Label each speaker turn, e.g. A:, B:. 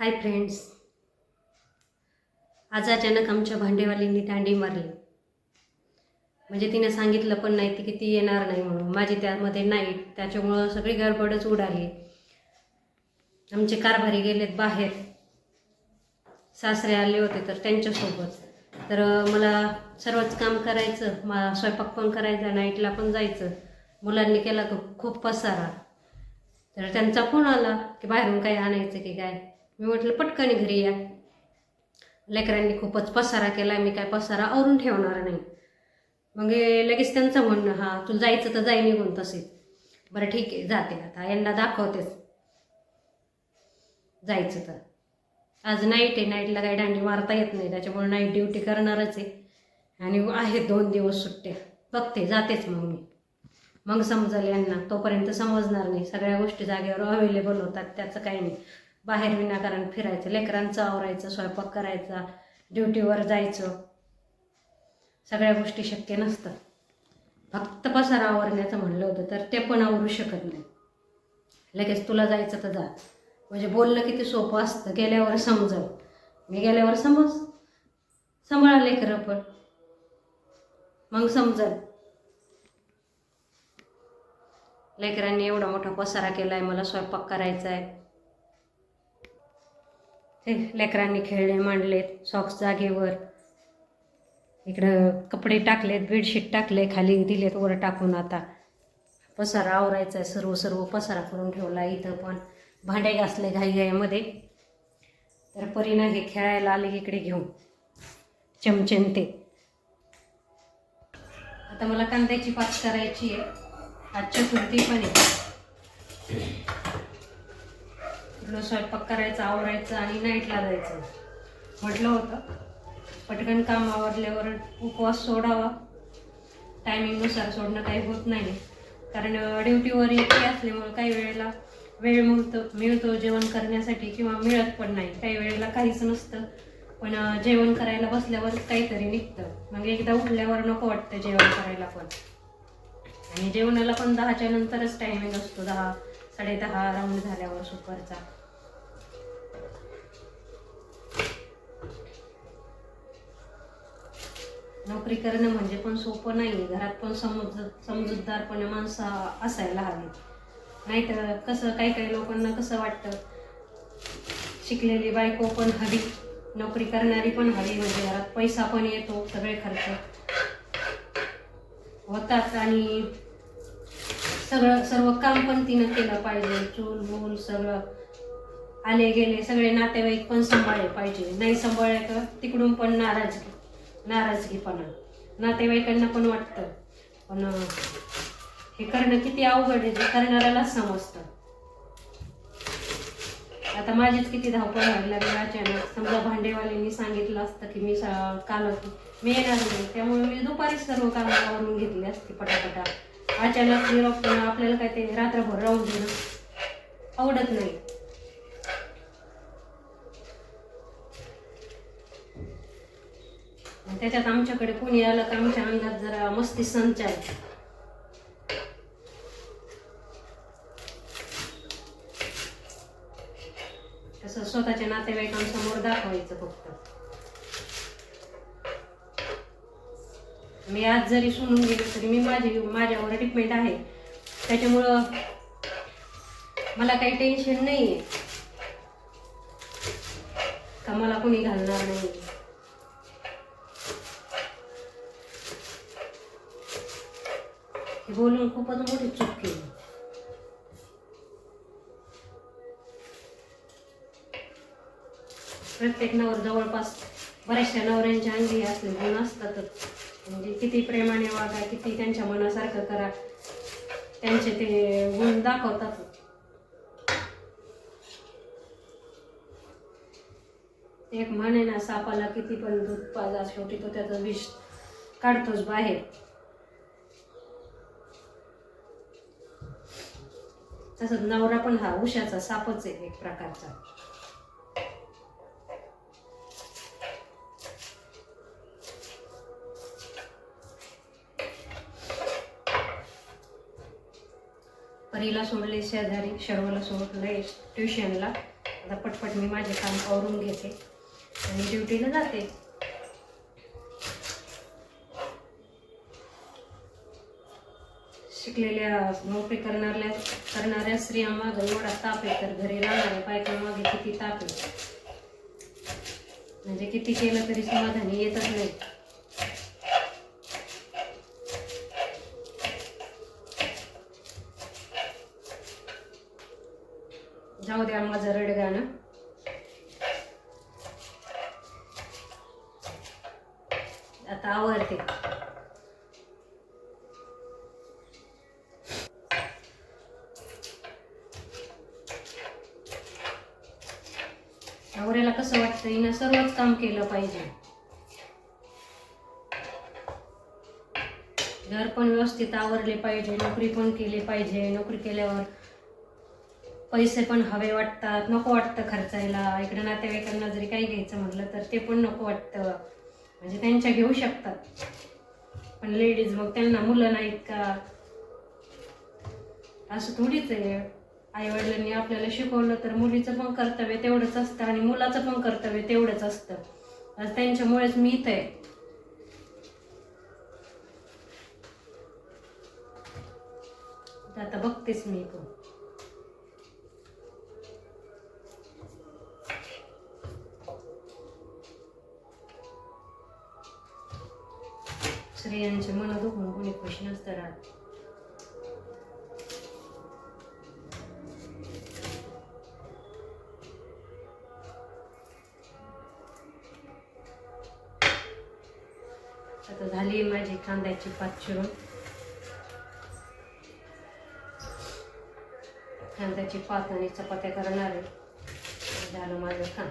A: Hi friends. आज अचानक आमच्या भांडेवालींनी दांडी मारली. म्हणजे तिने सांगितलं पण नाही ती की ती येणार नाही म्हणून. माझी त्यामध्ये नाही त्याच्यामुळं सगळी गडबडच उडाली. आमचे कारभारी गेलेत बाहेर. सासरे आले होते तर त्यांच्यासोबत. तर मला सर्वच काम करायचं मा स्वयंपाक पण करायचा नाईटला पण जायचं. मुलांनी केला खूप पसारा. तर त्यांचा फोन आला की बाहेरून काही आणायचं की काय? मी म्हटलं पटकन घरी या. लेकरांनी खूपच पसारा केला मी काय पसारा आवरून ठेवणार नाही. मग लगेच त्यांचं म्हणणं हा तुला जायचं तर जाई निघून तसे. बरं ठीक आहे जाते आता यांना दाखवतेच. जायचं तर. आज नाईट आहे नाईटला काही दांडी मारता येत नाही त्याच्यामुळे नाईट ड्युटी करणारच आहे. आणि आहे दोन दिवस सुट्ट्या. बघते जातेच मग मी. मग समजेल यांना तोपर्यंत समजणार नाही. सगळ्या गोष्टी जागेवर अवेलेबल होतात त्याचं काही नाही. बाहेर विनाकारण फिरायचं लेकरांचं आवरायचं स्वयंपाक करायचा ड्युटीवर जायचं. सगळ्या गोष्टी शक्य नसतात. फक्त पसारा आवरण्याचं म्हणलं होतं तर ते पण आवरू शकत नाही. लगेच तुला जायचं तर जा. म्हणजे बोललं की ते सोपं असतं गेल्यावर समजव मी गेल्यावर समज सांभाळा लेकरं पण. मग समजल. लेकरांनी एवढा मोठा पसारा केला आहे मला स्वयंपाक करायचा आहे ते लेकरांनी खेळणे मांडलेत सॉक्स जागेवर. इकडं कपडे टाकलेत बेडशीट टाकले खाली दिलेत वर टाकून आता. पसारा आवरायचा आहे सर्व सर्व पसारा करून ठेवला इथं पण. भांडे घासले घाईघाईमध्ये तर परीना हे खेळायला आले इकडे घेऊन. चमचन ते आता मला कांद्याची पाच करायची आहे आज चतुर्थी पण आहे आपलं स्वयंपाक करायचा आवरायचं आणि नाईटला जायचं. म्हटलं होतं. पटकन काम आवरल्यावर उपवास सोडावा. टायमिंगनुसार सोडणं काही होत नाही. कारण ड्युटीवर एकटी असल्यामुळं काही वेळेला वेळ मिळतो मिळतो जेवण करण्यासाठी किंवा मिळत पण नाही. काही वेळेला काहीच नसतं. पण जेवण करायला बसल्यावर काहीतरी निघतं. मग एकदा उठल्यावर नको वाटतं जेवण करायला पण. आणि जेवणाला पण दहाच्या नंतरच टायमिंग असतो. दहा साडेदहा राऊंड झाल्यावर सुपरचा. नोकरी करणं म्हणजे पण सोपं नाही घरात पण समज समजूतदारपणे माणसं असायला हवी नाहीतर कसं काही काही लोकांना कसं वाटतं? शिकलेली बायको पण हवी नोकरी करणारी पण हवी. म्हणजे घरात पैसा पण येतो सगळे खर्च. होतात आणि सगळं सर्व काम पण तिनं केलं पाहिजे. चूल मूल सगळं. आले गेले सगळे नातेवाईक पण सांभाळले पाहिजे. नाही सांभाळले तर तिकडून पण नाराजगी नाराजगीपणा. नातेवाईकांना पण वाटतं. पण हे करणं किती अवघड आहे ते करणाऱ्यालाच समजतं. आता माझीच किती धावपळ व्हायला लागली अचानक. समजा भांडेवाल्यांनी सांगितलं असतं की मी काल मी येणार नाही. त्यामुळे मी दुपारीच सर्व कामावरून घेतली असती पटापटा. अचानक निरोप आपल्याला काय ते रात्रभर राहून देणं आवडत नाही. त्याच्यात आमच्याकडे कोणी आलं तर आमच्या अंगात जरा मस्ती संचाय तसं स्वतःच्या नातेवाईकांसमोर दाखवायचं फक्त. मी आज जरी सोडून गेलो तरी मी माझी माझ्यावर डिपेंड आहे. त्याच्यामुळं मला काही टेन्शन नाही आहे का मला कोणी घालणार नाही बोलून खूपच मोठी चूक केली. प्रत्येक नवर जवळपास बऱ्याचशा नवऱ्यांच्या अंगी असले गुण असतातच. म्हणजे किती प्रेमाने वागा किती त्यांच्या मनासारखं करा त्यांचे ते गुण दाखवतात. एक म्हणे ना सापाला किती पण दूध पाजा शेवटी तो त्याचं विष काढतोच बाहेर. तसंच नवरा पण हा उशाचा सापच आहे एक प्रकारचा. परीला सोडले शेजारी शर्वला सोडले ट्युशनला आता पटपट मी माझे काम आवरून घेते. आणि ड्युटीला जाते. शिकलेल्या नोकरी करणाऱ्या करणाऱ्या स्त्रियांमागं एवढा ताप आहे तर घरी राहणाऱ्या बायकांमागे किती ताप आहे? म्हणजे किती केलं तरी समाधानी येतच नाही. जाऊ द्या माझं रडगाणं आता आवडते कसं वाटतं हिनं सर्वच काम केलं पाहिजे. घर पण व्यवस्थित आवरले पाहिजे नोकरी पण केली पाहिजे. नोकरी केल्यावर पैसे पण हवे वाटतात. नको वाटतं खर्चायला. इकडे नातेवाईकांना जरी काही घ्यायचं म्हटलं तर ते पण नको वाटतं. म्हणजे त्यांच्या घेऊ शकतात. पण लेडीज मग त्यांना मुलं नाहीत का? असं थोडीच आहे. आईवडिलांनी आपल्याला शिकवलं तर मुलीचं पण कर्तव्य तेवढंच असतं आणि मुलाचं पण कर्तव्य तेवढंच असतं. आज त्यांच्यामुळेच मी इथं आहे. आता बघतेच मी पण स्त्रियांचे मन दुखून कोणी खुश नसतं राहत आता झाली माझी कांद्याची पात चिरून. कांद्याची पात आणि चपात्या करणार आहे. झालं माझं खा